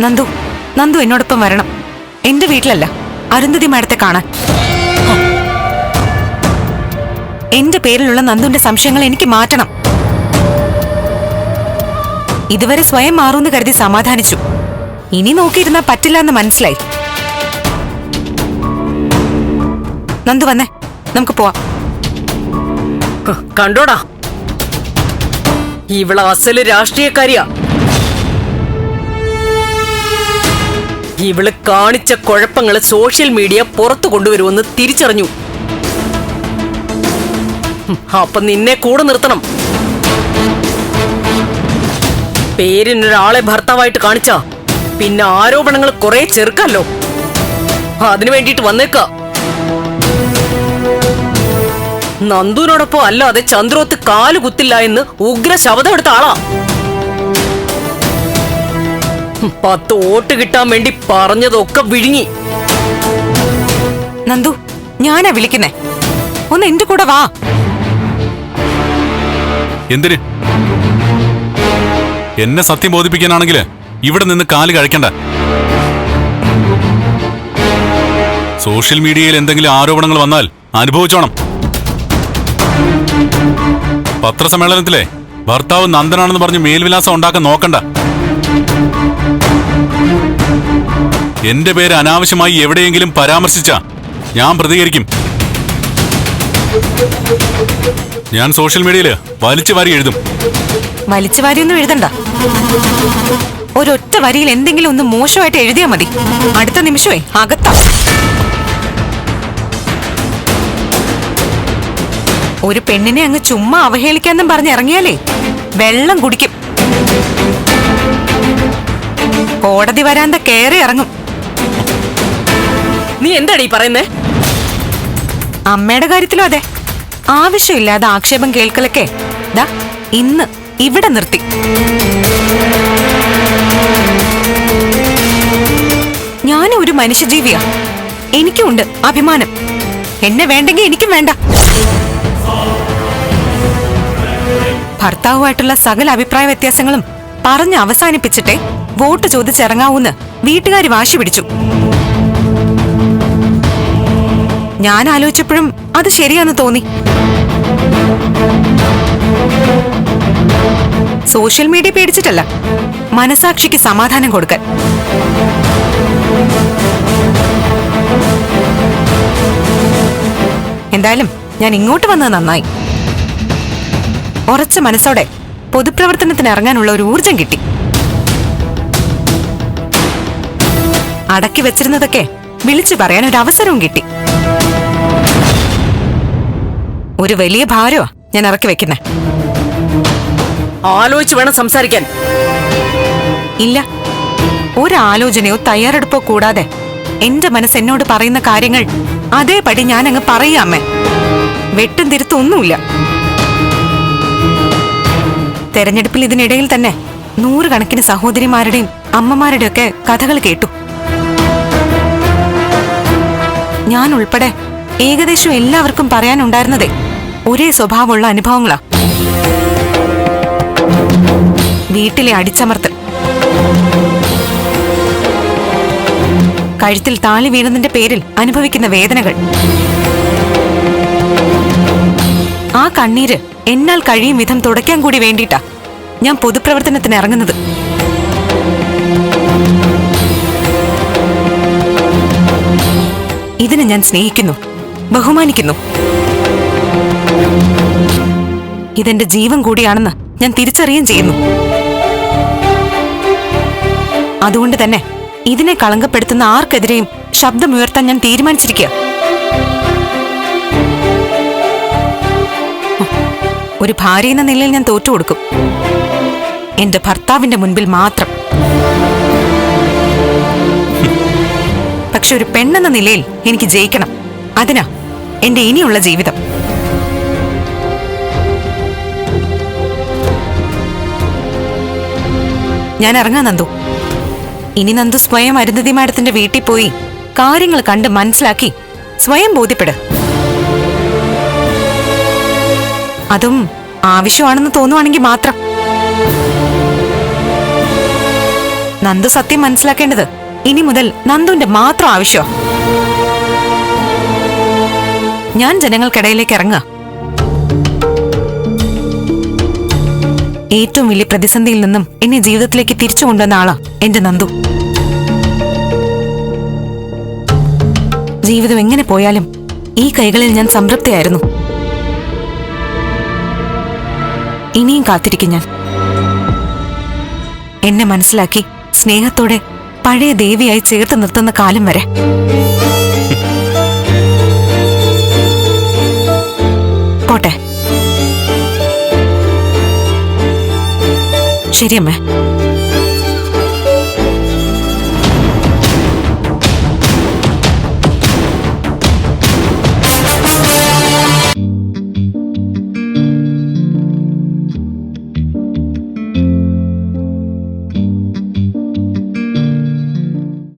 നന്ദു നന്ദു എന്നോടൊപ്പം വരണം. എന്റെ വീട്ടിലല്ല അരുന്ധതി മാഡത്തെ കാണാൻ. എന്റെ പേരിലുള്ള നന്ദുവിന്റെ സംശയങ്ങൾ എനിക്ക് മാറ്റണം. ഇതുവരെ സ്വയം മാറൂന്ന് കരുതി സമാധാനിച്ചു. ഇനി നോക്കിയിരുന്നാ പറ്റില്ല എന്ന് മനസ്സിലായി. നന്ദു വന്നേ നമുക്ക് പോവാം. കണ്ടോടാ. ഇവൾ അസൽ രാഷ്ട്രീയക്കാരിയാ. ഇവൾ കാണിച്ച കുഴപ്പങ്ങൾ സോഷ്യൽ മീഡിയ പുറത്തു കൊണ്ടുവരുമെന്ന് തിരിച്ചറിഞ്ഞു. അപ്പൊ നിന്നെ കൂടെ നിർത്തണം. പേരിനൊരാളെ ഭർത്താവായിട്ട് കാണിച്ച പിന്നെ ആരോപണങ്ങൾ കുറെ ചെറുക്കല്ലോ അതിനു വേണ്ടിയിട്ട് വന്നേക്ക. നന്ദുവിനോടൊപ്പം അല്ലാതെ ചന്ദ്രോത്ത് കാൽ കുത്തില്ല എന്ന് ഉഗ്ര ശബ്ദം എടുത്ത ആളാ. പത്ത് വോട്ട് കിട്ടാൻ വേണ്ടി പറഞ്ഞതൊക്കെ വിഴുങ്ങി. നന്ദു ഞാനാ വിളിക്കുന്നേ. ഒന്ന് എന്റെ കൂടെ വാ. എന്തിന്? എന്നെ സത്യം ബോധിപ്പിക്കാനാണെങ്കിൽ ഇവിടെ നിന്ന് കാൽ കഴിക്കണ്ട സോഷ്യൽ മീഡിയയിൽ എന്തെങ്കിലും ആരോപണങ്ങൾ വന്നാൽ അനുഭവിച്ചോണം. പത്രസമ്മേളനത്തിലെ ഭർത്താവ് നന്ദനാണെന്ന് പറഞ്ഞ് മേൽവിലാസം ഉണ്ടാക്കാൻ നോക്കണ്ട. എന്റെ പേര് അനാവശ്യമായി എവിടെയെങ്കിലും പരാമർശിച്ച ഞാൻ പ്രതികരിക്കും. ഞാൻ സോഷ്യൽ മീഡിയയിൽ വലിച്ചു വാരി എഴുതും. വലിച്ചു വാരിയൊന്നും എഴുതണ്ട. ഒരൊറ്റ വരിയിൽ എന്തെങ്കിലും ഒന്ന് മോശമായിട്ട് എഴുതിയാ മതി. അടുത്ത നിമിഷമേ അകത്താ. ഒരു പെണ്ണിനെ അങ്ങ് ചുമ്മാ അവഹേളിക്കാന്നും പറഞ്ഞ് ഇറങ്ങിയാലേ വെള്ളം കുടിക്കും. കോടതി വരാന്ത കയറി ഇറങ്ങും. നീ എന്താടീ പറയുന്നേ? അമ്മയുടെ കാര്യത്തിലും അതെ. ആവശ്യമില്ലാതെ ആക്ഷേപം കേൾക്കലൊക്കെ ഇന്ന് ഇവിടെ നിർത്തി. ഞാനും ഒരു മനുഷ്യജീവിയാ. എനിക്കുണ്ട് അഭിമാനം. എന്നെ വേണ്ടെങ്കിൽ എനിക്കും വേണ്ട. ഭർത്താവുമായിട്ടുള്ള സകല അഭിപ്രായ വ്യത്യാസങ്ങളും പറഞ്ഞ് അവസാനിപ്പിച്ചിട്ടേ വോട്ട് ചോദിച്ചിറങ്ങാവൂന്ന് വീട്ടുകാർ വാശി പിടിച്ചു. ഞാൻ ആലോചിച്ചപ്പോഴും അത് ശരിയാന്ന് തോന്നി. Social media പേടിച്ചിട്ടല്ല. മനസാക്ഷിക്ക് സമാധാനം കൊടുക്കാൻ. എന്തായാലും ഞാൻ ഇങ്ങോട്ട് വന്നത് നന്നായി. ഉറച്ച മനസ്സോടെ പൊതുപ്രവർത്തനത്തിന് ഇറങ്ങാനുള്ള ഒരു ഊർജം കിട്ടി. അടക്കി വെച്ചിരുന്നതൊക്കെ വിളിച്ചു പറയാൻ ഒരു അവസരവും കിട്ടി. ഒരു വലിയ ഭാരമാ ഞാൻ ഇറക്കി വെക്കുന്നേ. ആലോചിച്ച് വേണം സംസാരിക്കാൻ. ഇല്ല. ഒരാലോചനയോ തയ്യാറെടുപ്പോ കൂടാതെ എന്റെ മനസ്സ് എന്നോട് പറയുന്ന കാര്യങ്ങൾ അതേപടി ഞാൻ അങ്ങ് പറയാ അമ്മേ. വെട്ടും തിരുത്തൊന്നുമില്ല തെരഞ്ഞെടുപ്പിൽ ഇതിനിടയിൽ തന്നെ നൂറുകണക്കിന് സഹോദരിമാരുടെയും അമ്മമാരുടെയും ഒക്കെ കഥകൾ കേട്ടു. ഞാൻ ഉൾപ്പെടെ ഏകദേശം എല്ലാവർക്കും പറയാനുണ്ടായിരുന്നതേ. ഒരേ സ്വഭാവമുള്ള അനുഭവങ്ങളാ. വീട്ടിലെ അടിച്ചമർത്തൽ. കഴുത്തിൽ താലി വീണതിന്റെ പേരിൽ അനുഭവിക്കുന്ന വേദനകൾ. ആ കണ്ണീര് എന്നാൽ കഴിയും വിധം തുടയ്ക്കാൻ കൂടി വേണ്ടിയിട്ടാ ഞാൻ പൊതുപ്രവർത്തനത്തിന് ഇറങ്ങുന്നത്. ഇതിനെ ഞാൻ സ്നേഹിക്കുന്നു ബഹുമാനിക്കുന്നു. ഇതെന്റെ ജീവൻ കൂടിയാണെന്ന് ഞാൻ തിരിച്ചറിയുകയും ചെയ്യുന്നു. അതുകൊണ്ട് തന്നെ ഇതിനെ കളങ്കപ്പെടുത്തുന്ന ആർക്കെതിരെയും ശബ്ദമുയർത്താൻ ഞാൻ തീരുമാനിച്ചിരിക്കുക ഒരു ഭാര്യ എന്ന നിലയിൽ ഞാൻ തോറ്റു കൊടുക്കും. എന്റെ ഭർത്താവിന്റെ മുൻപിൽ മാത്രം. പക്ഷെ ഒരു പെണ്ണെന്ന നിലയിൽ എനിക്ക് ജയിക്കണം. അതിനാ എന്റെ ഇനിയുള്ള ജീവിതം. ഞാൻ ഇറങ്ങാൻ നന്ദു. ഇനി നന്ദു സ്വയം അരുന്ധതി മാഡത്തിന്റെ വീട്ടിൽ പോയി കാര്യങ്ങൾ കണ്ട് മനസ്സിലാക്കി സ്വയം ബോധ്യപ്പെട്. അതും ആവശ്യമാണെന്ന് തോന്നുവാണെങ്കിൽ മാത്രം. നന്ദു സത്യം മനസ്സിലാക്കേണ്ടത് ഇനി മുതൽ നന്ദുവിന്റെ മാത്രം ആവശ്യം ഞാൻ ജനങ്ങൾക്കിടയിലേക്ക് ഇറങ്ങുക. ഏറ്റവും വലിയ പ്രതിസന്ധിയിൽ നിന്നും എന്നെ ജീവിതത്തിലേക്ക് തിരിച്ചു കൊണ്ടുവന്ന ആളാ എന്റെ നന്ദു. ജീവിതം എങ്ങനെ പോയാലും ഈ കൈകളിൽ ഞാൻ സംതൃപ്തിയായിരുന്നു. ഇനിയും കാത്തിരിക്കും ഞാൻ. എന്നെ മനസ്സിലാക്കി സ്നേഹത്തോടെ പഴയ ദേവിയായി ചേർത്ത് നിർത്തുന്ന കാലം വരെ. ശരിയമ്മേ.